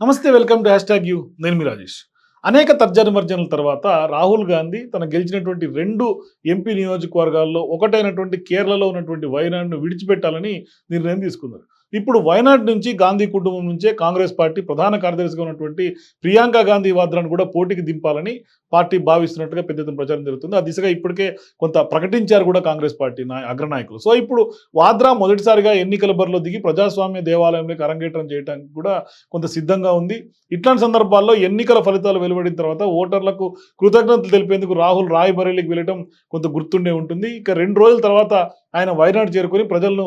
నమస్తే welcome to hashtag you. నేను మీ రాజేష్. అనేక తర్జనమర్జనల తర్వాత రాహుల్ గాంధీ తన గెలిచినటువంటి రెండు ఎంపీ నియోజకవర్గాల్లో ఒకటైనటువంటి కేరళలో ఉన్నటువంటి వైనాడ్ను విడిచిపెట్టాలని నిర్ణయం తీసుకున్నారు. ఇప్పుడు వయనాడ్ నుంచి గాంధీ కుటుంబం నుంచే కాంగ్రెస్ పార్టీ ప్రధాన కార్యదర్శిగా ఉన్నటువంటి ప్రియాంక గాంధీ వాద్రాను కూడా పోటీకి దింపాలని పార్టీ భావిస్తున్నట్టుగా పెద్ద ఎత్తున ప్రచారం జరుగుతుంది. ఆ దిశగా ఇప్పటికే కొంత ప్రకటించారు కూడా కాంగ్రెస్ పార్టీ నాయ అగ్రనాయకులు. సో ఇప్పుడు వాద్రా మొదటిసారిగా ఎన్నికల బరిలో దిగి ప్రజాస్వామ్య దేవాలయంలోకి అరంగేట్రం చేయడానికి కూడా కొంత సిద్ధంగా ఉంది. ఇట్లాంటి సందర్భాల్లో ఎన్నికల ఫలితాలు వెలువడిన తర్వాత ఓటర్లకు కృతజ్ఞతలు తెలిపేందుకు రాహుల్ రాయ్బరేలీకి వెళ్ళటం కొంత గుర్తుండే ఉంటుంది. ఇక రెండు రోజుల తర్వాత ఆయన వయనాడు చేరుకొని ప్రజలను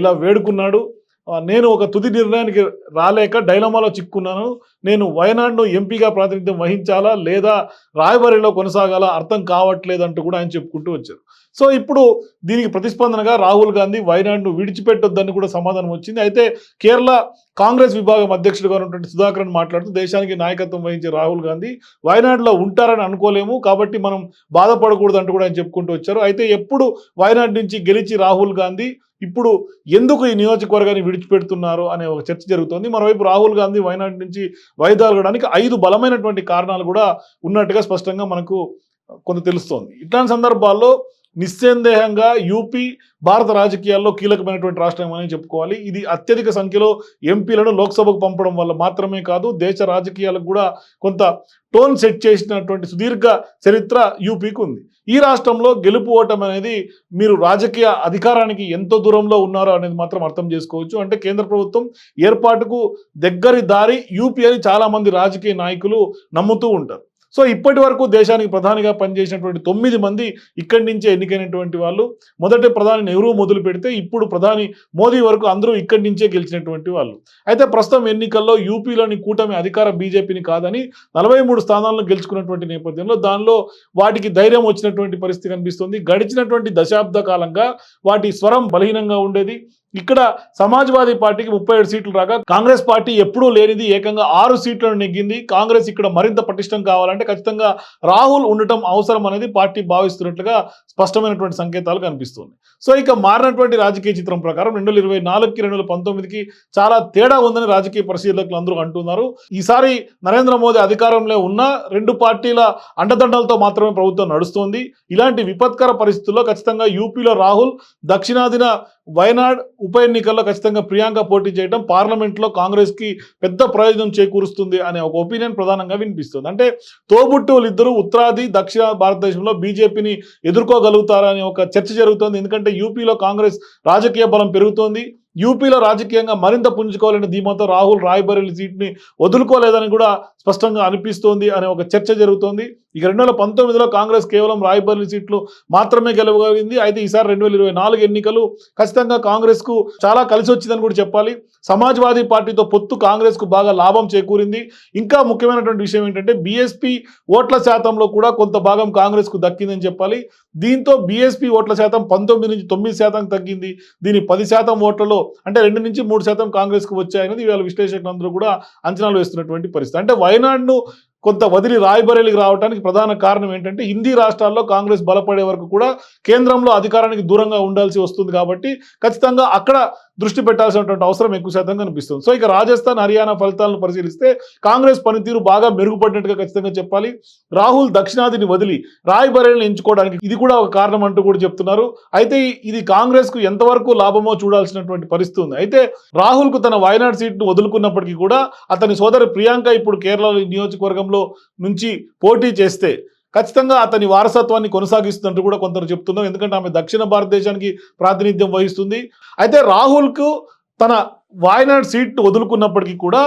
ఇలా వేడుకున్నాడు. నేను ఒక తుది నిర్ణయానికి రాలేక డైలమాలో చిక్కున్నాను. నేను వయనాడును ఎంపీగా ప్రాతినిధ్యం వహించాలా లేదా రాయబరిలో కొనసాగాలా అర్థం కావట్లేదు అంటూ కూడా ఆయన చెప్పుకుంటూ వచ్చారు. సో ఇప్పుడు దీనికి ప్రతిస్పందనగా రాహుల్ గాంధీ వైనాడును విడిచిపెట్టొద్దని కూడా సమాధానం వచ్చింది. అయితే కేరళ కాంగ్రెస్ విభాగం అధ్యక్షుడుగా ఉన్నటువంటి సుధాకరన్ మాట్లాడుతూ దేశానికి నాయకత్వం వహించే రాహుల్ గాంధీ వైనాడులో ఉంటారని అనుకోలేము కాబట్టి మనం బాధపడకూడదు అంటూ కూడా ఆయన చెప్పుకుంటూ వచ్చారు. అయితే ఎప్పుడు వయనాడు నుంచి గెలిచి రాహుల్ గాంధీ ఇప్పుడు ఎందుకు ఈ నియోజకవర్గాన్ని విడిచిపెడుతున్నారు అనే ఒక చర్చ జరుగుతోంది. మరోవైపు రాహుల్ గాంధీ వయనాడు నుంచి వైదొలగడానికి ఐదు బలమైనటువంటి కారణాలు కూడా ఉన్నట్టుగా స్పష్టంగా మనకు కొంత తెలుస్తోంది. ఇట్లాంటి సందర్భాల్లో నిస్సందేహంగా యూపీ భారత రాజకీయాల్లో కీలకమైనటువంటి రాష్ట్రం అని చెప్పుకోవాలి. ఇది అత్యధిక సంఖ్యలో ఎంపీలను లోక్సభకు పంపడం వల్ల మాత్రమే కాదు దేశ రాజకీయాలకు కూడా కొంత టోన్ సెట్ చేసినటువంటి సుదీర్ఘ చరిత్ర యూపీకి ఉంది. ఈ రాష్ట్రంలో గెలుపు ఓటం అనేది మీరు రాజకీయ అధికారానికి ఎంత దూరంలో ఉన్నారో అనేది మాత్రం అర్థం చేసుకోవచ్చు. అంటే కేంద్ర ప్రభుత్వం ఏర్పాటుకు దగ్గరి దారి యూపీ అని చాలామంది రాజకీయ నాయకులు నమ్ముతూ ఉంటారు. సో ఇప్పటి వరకు దేశానికి ప్రధానిగా పనిచేసినటువంటి తొమ్మిది మంది ఇక్కడి నుంచే ఎన్నికైనటువంటి వాళ్ళు మొదటి ప్రధాని నెహ్రూ మొదలు పెడితే ఇప్పుడు ప్రధాని మోదీ వరకు అందరూ ఇక్కడి నుంచే గెలిచినటువంటి వాళ్ళు. అయితే ప్రస్తుతం ఎన్నికల్లో యూపీలోని కూటమి అధికార బీజేపీని కాదని నలభై మూడు స్థానాలను గెలుచుకున్నటువంటి నేపథ్యంలో దానిలో వాటికి ధైర్యం వచ్చినటువంటి పరిస్థితి కనిపిస్తుంది. గడిచినటువంటి దశాబ్ద కాలంగా వాటి స్వరం బలహీనంగా ఉండేది. ఇక్కడ సమాజ్వాదీ పార్టీకి ముప్పై ఏడు సీట్లు రాగా కాంగ్రెస్ పార్టీ ఎప్పుడూ లేనిది ఏకంగా ఆరు సీట్లను నెగ్గింది. కాంగ్రెస్ ఇక్కడ మరింత పటిష్టం కావాలంటే ఖచ్చితంగా రాహుల్ ఉండటం అవసరం అనేది పార్టీ భావిస్తున్నట్లుగా స్పష్టమైనటువంటి సంకేతాలు కనిపిస్తుంది. సో ఇక మారినటువంటి రాజకీయ చిత్రం ప్రకారం రెండు వేల ఇరవై నాలుగుకి రెండు వేల పంతొమ్మిదికి చాలా తేడా ఉందని రాజకీయ పరిశీలకులు అందరూ అంటున్నారు. ఈసారి నరేంద్ర మోదీ అధికారంలో ఉన్న రెండు పార్టీల అండదండలతో మాత్రమే ప్రభుత్వం నడుస్తోంది. ఇలాంటి విపత్కర పరిస్థితుల్లో ఖచ్చితంగా యూపీలో రాహుల్ దక్షిణాదిన వయనాడ్ ఉప ఎన్నికల్లో ఖచ్చితంగా ప్రియాంక పోటీ చేయడం పార్లమెంట్లో కాంగ్రెస్కి పెద్ద ప్రయోజనం చేకూరుస్తుంది అనే ఒక ఒపీనియన్ ప్రధానంగా వినిపిస్తుంది. అంటే తోబుట్టువులు ఇద్దరు ఉత్తరాది దక్షిణ భారతదేశంలో బీజేపీని ఎదుర్కోగలుగుతారని ఒక చర్చ జరుగుతోంది. ఎందుకంటే యూపీలో కాంగ్రెస్ రాజకీయ బలం పెరుగుతోంది. యూపీలో రాజకీయంగా మరింత పుంజుకోవాలని ధీమాతో రాహుల్ రాయ్బరేలీ సీట్ని వదులుకోలేదని కూడా స్పష్టంగా అనిపిస్తోంది అనే ఒక చర్చ జరుగుతోంది. ఇక రెండు వేల పంతొమ్మిదిలో కాంగ్రెస్ కేవలం రాయ్బరేలీ సీట్లు మాత్రమే గెలవగలిగింది. అయితే ఈసారి రెండు వేల ఇరవై నాలుగు ఎన్నికలు ఖచ్చితంగా కాంగ్రెస్కు చాలా కలిసి వచ్చిందని కూడా చెప్పాలి. సమాజ్వాదీ పార్టీతో పొత్తు కాంగ్రెస్కు బాగా లాభం చేకూరింది. ఇంకా ముఖ్యమైనటువంటి విషయం ఏంటంటే బీఎస్పీ ఓట్ల శాతంలో కూడా కొంత భాగం కాంగ్రెస్కు దక్కిందని చెప్పాలి. దీంతో బీఎస్పీ ఓట్ల శాతం పంతొమ్మిది నుంచి తొమ్మిది శాతం తగ్గింది. దీని పది శాతం ఓట్లలో అంటే రెండు నుంచి మూడు శాతం కాంగ్రెస్కు వచ్చాయనేది ఇవాళ విశ్లేషకులందరూ కూడా అంచనాలు వేస్తున్నటువంటి పరిస్థితి. అంటే వయనాడును కొంత వదిలి రాయబరేలికి రావడానికి ప్రధాన కారణం ఏంటంటే హిందీ రాష్ట్రాల్లో కాంగ్రెస్ బలపడే వరకు కూడా కేంద్రంలో అధికారానికి దూరంగా ఉండాల్సి వస్తుంది కాబట్టి ఖచ్చితంగా అక్కడ దృష్టి పెట్టాల్సినటువంటి అవసరం ఎక్కువ శాతం కనిపిస్తుంది. సో ఇక రాజస్థాన్ హర్యానా ఫలితాలను పరిశీలిస్తే కాంగ్రెస్ పనితీరు బాగా మెరుగుపడినట్టుగా ఖచ్చితంగా చెప్పాలి. రాహుల్ దక్షిణాదిని వదిలి రాయ్బరేలిని ఎంచుకోవడానికి ఇది కూడా ఒక కారణం అంటూ కూడా చెప్తున్నారు. అయితే ఇది కాంగ్రెస్కు ఎంతవరకు లాభమో చూడాల్సినటువంటి పరిస్థితి ఉంది. అయితే రాహుల్కు తన వయనాడ్ సీట్ను వదులుకున్నప్పటికీ కూడా అతని సోదరి ప్రియాంక ఇప్పుడు కేరళ నియోజకవర్గంలో నుంచి పోటీ చేస్తే ఖచ్చితంగా అతని వారసత్వాన్ని కొనసాగిస్తున్నట్టు కూడా కొందరు చెప్తున్నారు. ఎందుకంటే ఆమె దక్షిణ భారతదేశానికి ప్రాతినిధ్యం వహిస్తుంది. అయితే రాహుల్కు తన వాయనాడ్ సీట్ వదులుకున్నప్పటికీ కూడా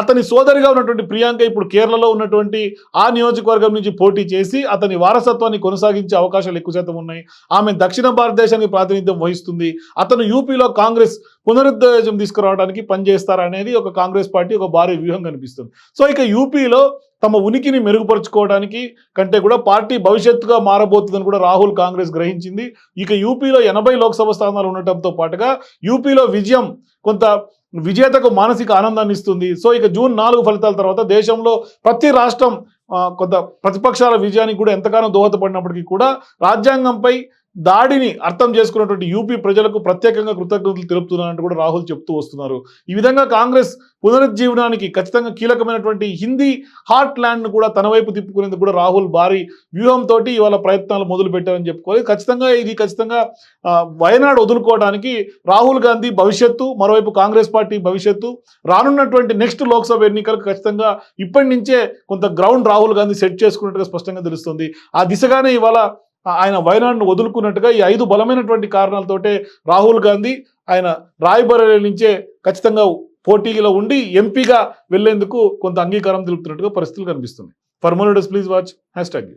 అతని సోదరిగా ఉన్నటువంటి ప్రియాంక ఇప్పుడు కేరళలో ఉన్నటువంటి ఆ నియోజకవర్గం నుంచి పోటీ చేసి అతని వారసత్వాన్ని కొనసాగించే అవకాశాలు ఎక్కువ శాతం ఉన్నాయి. ఆమె దక్షిణ భారతదేశానికి ప్రాతినిధ్యం వహిస్తుంది. అతను యూపీలో కాంగ్రెస్ పునరుద్ధేశం తీసుకురావడానికి పనిచేస్తారనేది ఒక కాంగ్రెస్ పార్టీ ఒక భారీ వ్యూహం కనిపిస్తుంది. సో ఇక యూపీలో తమ ఉనికిని మెరుగుపరుచుకోవడానికి కంటే కూడా పార్టీ భవిష్యత్తుగా మారబోతుందని కూడా రాహుల్ కాంగ్రెస్ గ్రహించింది. ఇక యూపీలో ఎనభై లోక్సభ స్థానాలు ఉండటంతో పాటుగా యూపీలో విజయం కొంత విజేతకు మానసిక ఆనందాన్ని ఇస్తుంది. సో ఇక జూన్ నాలుగు ఫలితాల తర్వాత దేశంలో ప్రతి రాష్ట్రం కొంత ప్రతిపక్షాల విజయానికి కూడా ఎంతగానో దోహదపడినప్పటికీ కూడా రాజ్యాంగంపై దాడిని అర్థం చేసుకున్నటువంటి యూపీ ప్రజలకు ప్రత్యేకంగా కృతజ్ఞతలు తెలుపుతున్నానంటూ కూడా రాహుల్ చెప్తూ వస్తున్నారు. ఈ విధంగా కాంగ్రెస్ పునరుజ్జీవనానికి ఖచ్చితంగా కీలకమైనటువంటి హిందీ హార్ట్ ల్యాండ్ను కూడా తన వైపు తిప్పుకునేందుకు కూడా రాహుల్ భారీ వ్యూహంతో ఇవాళ ప్రయత్నాలు మొదలు పెట్టారని చెప్పుకోవాలి. ఖచ్చితంగా ఇది ఖచ్చితంగా వయనాడు వదులుకోవడానికి రాహుల్ గాంధీ భవిష్యత్తు మరోవైపు కాంగ్రెస్ పార్టీ భవిష్యత్తు రానున్నటువంటి నెక్స్ట్ లోక్సభ ఎన్నికలకు ఖచ్చితంగా ఇప్పటి నుంచే కొంత గ్రౌండ్ రాహుల్ గాంధీ సెట్ చేసుకున్నట్టుగా స్పష్టంగా తెలుస్తుంది. ఆ దిశగానే ఇవాళ ఆయన వైనాడ్ను వదులుకున్నట్టుగా ఈ ఐదు బలమైనటువంటి కారణాలతోటే రాహుల్ గాంధీ ఆయన రాయబరేలి నుంచే ఖచ్చితంగా పోటీలో ఉండి ఎంపీగా వెళ్ళేందుకు కొంత అంగీకారం తెలుపుతున్నట్టుగా పరిస్థితులు కనిపిస్తున్నాయి. For more please watch hashtag